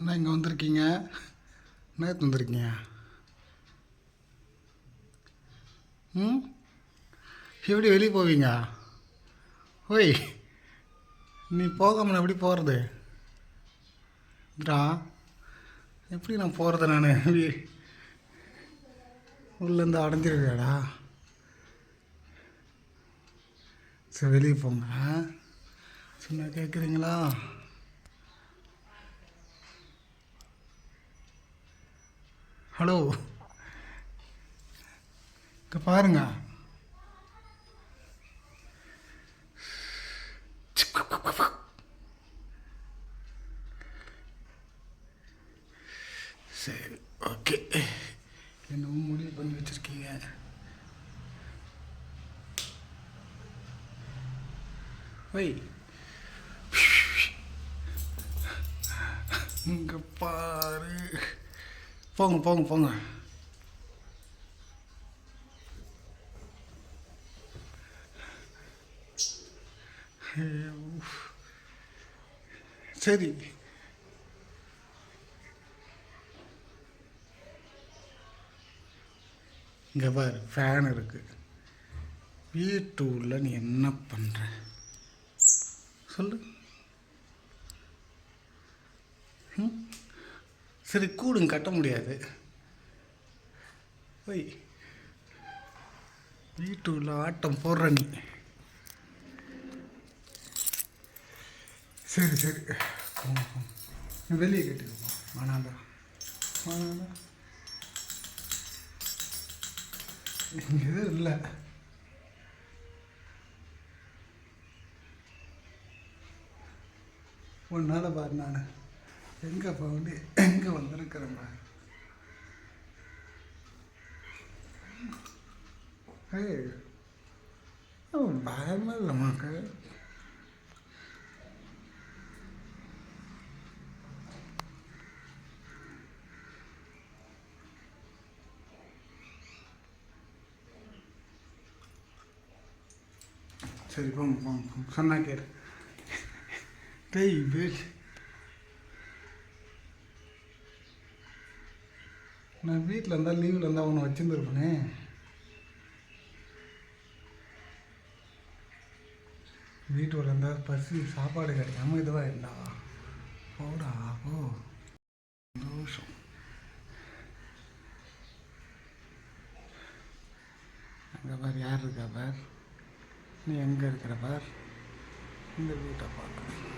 என்ன இங்கே வந்திருக்கீங்க. நேற்று வந்திருக்கீங்க? ம்? எப்படி வெளியே போவீங்க? ஓய் நீ போகாமல் எப்படி போகிறது இதா எப்படி நான் போகிறது நான்? உள்ளேருந்து அடைஞ்சிருக்கேடா. சரி வெளியே போங்க. சொன்னா கேட்குறீங்களா ஹலோ. இங்கே பாருங்க. சரி ஓகே. என்னவும் முடிவு பண்ணி வச்சுருக்கீங்க. ஒய் இங்கே பாரு. போங்க போங்க போங்க. சரி. இங்கே பாரு ஃபேன் இருக்கு. வீட்டு உள்ள நீ என்ன பண்ணுற சொல்லு ம்? சரி கூடும் கட்ட முடியாது. ஒய் வீட்டு உள்ள ஆட்டம் போடுற நீ. சரி சரி. வெளியே கேட்டுக்கோ. வேணாண்டா. வேணாண்டா. இங்கே எதுவும் இல்லை. உன்னால் பாரு நான். எங்கே போகணும் எங்கே வந்திருக்கிறேன் பாரு ஏய் அவன் சரி போங்க போங்க சொன்னா கேட்டு டெய் பேர் நான் வீட்டில் இருந்தால் லீவில் இருந்தால் அவனை வச்சுருந்துருப்பேனே. வீட்டோட இருந்தால் பசி சாப்பாடு கிடைக்காம இதுவாக இருந்தா. போடா போ. சந்தோஷம். அங்கே பார் யார் இருக்கா பார்? நீ எங்கே இருக்கிற பார்? இந்த வீட்டை பார்க்க